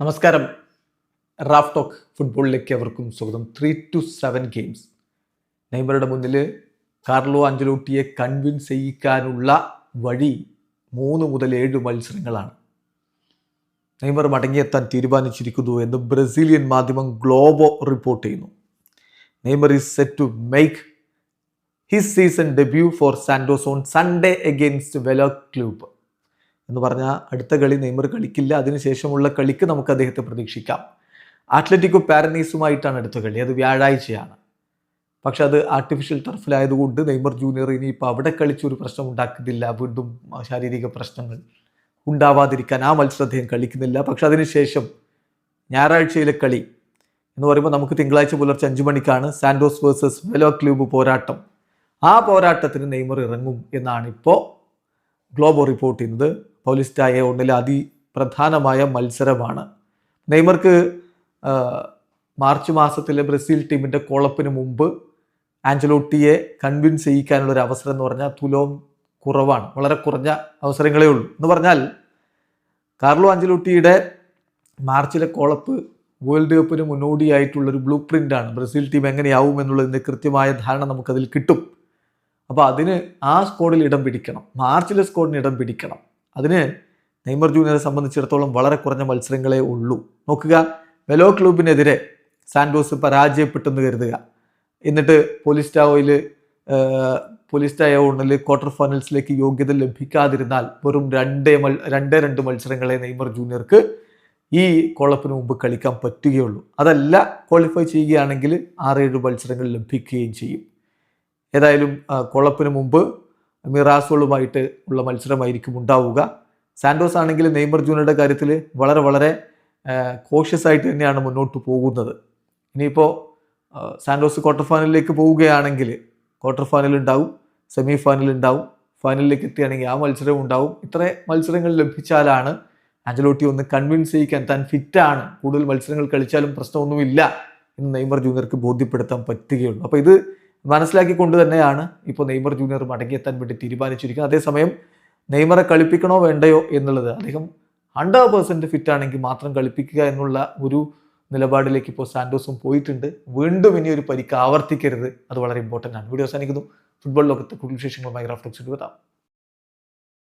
നമസ്കാരം. Raf talk ഫുട്ബോളിലേക്ക് അവർക്കും സ്വാഗതം. ത്രീ ടു സെവൻ ഗെയിംസ് നെയ്മറുടെ മുന്നിൽ കാർലോ അഞ്ചലോട്ടിയെ കൺവിൻസ് ചെയ്യിക്കാനുള്ള വഴി മൂന്ന് മുതൽ ഏഴ് മത്സരങ്ങളാണ്. നെയ്മർ മടങ്ങിയെത്താൻ തീരുമാനിച്ചിരിക്കുന്നു എന്ന് ബ്രസീലിയൻ മാധ്യമം ഗ്ലോബോ റിപ്പോർട്ട് ചെയ്യുന്നു. Neymar is set to make his season debut for Santos on Sunday against Velo Clube എന്ന് പറഞ്ഞാൽ അടുത്ത കളി നെയ്മർ കളിക്കില്ല. അതിനുശേഷമുള്ള കളിക്ക് നമുക്ക് അദ്ദേഹത്തെ പ്രതീക്ഷിക്കാം. അത്ലറ്റിക്കോ പാരനീസുമായിട്ടാണ് അടുത്ത കളി. അത് വ്യാഴാഴ്ചയാണ്. പക്ഷെ അത് ആർട്ടിഫിഷ്യൽ ടർഫിലായതുകൊണ്ട് നെയ്മർ ജൂനിയർ ഇനിയിപ്പോൾ അവിടെ കളിച്ചൊരു പ്രശ്നം ഉണ്ടാക്കുന്നില്ല. വീണ്ടും ശാരീരിക പ്രശ്നങ്ങൾ ഉണ്ടാവാതിരിക്കാൻ ആ മത്സരം അദ്ദേഹം കളിക്കുന്നില്ല. പക്ഷെ അതിനുശേഷം ഞായറാഴ്ചയിലെ കളി എന്ന് പറയുമ്പോൾ നമുക്ക് തിങ്കളാഴ്ച പുലർച്ചെ അഞ്ചു മണിക്കാണ് സാൻഡോസ് വേഴ്സസ് വെലോ ക്ലൂബ് പോരാട്ടം. ആ പോരാട്ടത്തിന് നെയ്മർ ഇറങ്ങും എന്നാണ് ഇപ്പോൾ ഗ്ലോബോ റിപ്പോർട്ട് ചെയ്യുന്നത്. പൗലിസ്റ്റായ ഒന്നിലെ അതിപ്രധാനമായ മത്സരമാണ്. നെയ്മർക്ക് മാർച്ച് മാസത്തിലെ ബ്രസീൽ ടീമിന്റെ കോളപ്പിന് മുമ്പ് ആഞ്ചലോട്ടിയെ കൺവിൻസ് ചെയ്യിക്കാനുള്ള ഒരു അവസരം എന്ന് പറഞ്ഞാൽ തുലോം കുറവാണ്. വളരെ കുറഞ്ഞ അവസരങ്ങളേ ഉള്ളൂ. എന്ന് പറഞ്ഞാൽ കാർലോ ആഞ്ചലോട്ടിയുടെ മാർച്ചിലെ കോളപ്പ് വേൾഡ് കപ്പിന് മുന്നോടിയായിട്ടുള്ളൊരു ബ്ലൂ പ്രിന്റാണ് ബ്രസീൽ ടീം എങ്ങനെയാവും എന്നുള്ളതിന്റെ കൃത്യമായ ധാരണ നമുക്കതിൽ കിട്ടും. അപ്പോൾ അതിന് ആ സ്കോഡിൽ ഇടം പിടിക്കണം. മാർച്ചിലെ സ്കോഡിന് ഇടം പിടിക്കണം. അതിന് നെയ്മർ ജൂനിയറെ സംബന്ധിച്ചിടത്തോളം വളരെ കുറഞ്ഞ മത്സരങ്ങളേ ഉള്ളൂ. നോക്കുക വെലോ ക്ലൂബിനെതിരെ സാൻഡോസ് പരാജയപ്പെട്ടെന്ന് കരുതുക. എന്നിട്ട് പോലിസ്റ്റാവോയിൽ പോലിസ്റ്റായോണിൽ ക്വാർട്ടർ ഫൈനൽസിലേക്ക് യോഗ്യത ലഭിക്കാതിരുന്നാൽ വെറും രണ്ടേ മൽ രണ്ടേ രണ്ട് മത്സരങ്ങളെ നെയ്മർ ജൂനിയർക്ക് ഈ കോളപ്പിന് മുമ്പ് കളിക്കാൻ പറ്റുകയുള്ളൂ. അതല്ല ക്വാളിഫൈ ചെയ്യുകയാണെങ്കിൽ ആറേഴ് മത്സരങ്ങൾ ലഭിക്കുകയും ചെയ്യും. ഏതായാലും കോളപ്പിന് മുമ്പ് മിറാസോളുമായിട്ട് ഉള്ള മത്സരമായിരിക്കും ഉണ്ടാവുക. സാൻഡോസ് ആണെങ്കിൽ നെയ്മർ ജൂനിയറുടെ കാര്യത്തിൽ വളരെ വളരെ കോഷ്യസ് ആയിട്ട് തന്നെയാണ് മുന്നോട്ട് പോകുന്നത്. ഇനിയിപ്പോൾ സാൻഡോസ് ക്വാർട്ടർ ഫൈനലിലേക്ക് പോവുകയാണെങ്കിൽ ക്വാർട്ടർ ഫൈനൽ ഉണ്ടാവും സെമി ഫൈനൽ ഉണ്ടാവും ഫൈനലിലേക്ക് എത്തുകയാണെങ്കിൽ ആ മത്സരവും ഉണ്ടാവും. ഇത്ര മത്സരങ്ങൾ ലഭിച്ചാലാണ് ആഞ്ചലോട്ടി ഒന്ന് കൺവിൻസ് ചെയ്യിക്കാൻ താൻ ഫിറ്റാണ് കൂടുതൽ മത്സരങ്ങൾ കളിച്ചാലും പ്രശ്നമൊന്നുമില്ല എന്ന് നെയ്മർ ജൂനിയർക്ക് ബോധ്യപ്പെടുത്താൻ പറ്റുകയുള്ളൂ. അപ്പോൾ ഇത് മനസ്സിലാക്കിക്കൊണ്ട് തന്നെയാണ് ഇപ്പോൾ നെയ്മർ ജൂനിയർ മടങ്ങിയെത്താൻ വേണ്ടി തീരുമാനിച്ചിരിക്കുന്നത്. അതേസമയം നെയ്മറെ കളിപ്പിക്കണോ വേണ്ടയോ എന്നുള്ളത് അദ്ദേഹം ഹൺഡ്രഡ് പെർസെന്റ് ഫിറ്റ് ആണെങ്കിൽ മാത്രം കളിപ്പിക്കുക എന്നുള്ള ഒരു നിലപാടിലേക്ക് ഇപ്പോൾ സാൻഡോസും പോയിട്ടുണ്ട്. വീണ്ടും ഇനി ഒരു പരിക്ക് ആവർത്തിക്കരുത്. അത് വളരെ ഇമ്പോർട്ടന്റ് ആണ്. വീഡിയോ അവസാനിക്കുന്നു. ഫുട്ബോൾ ലോകത്തെ കൂടുതൽ വിശേഷങ്ങളുമായി ഗ്രാഫ്റ്റോക്സ് എത്താം.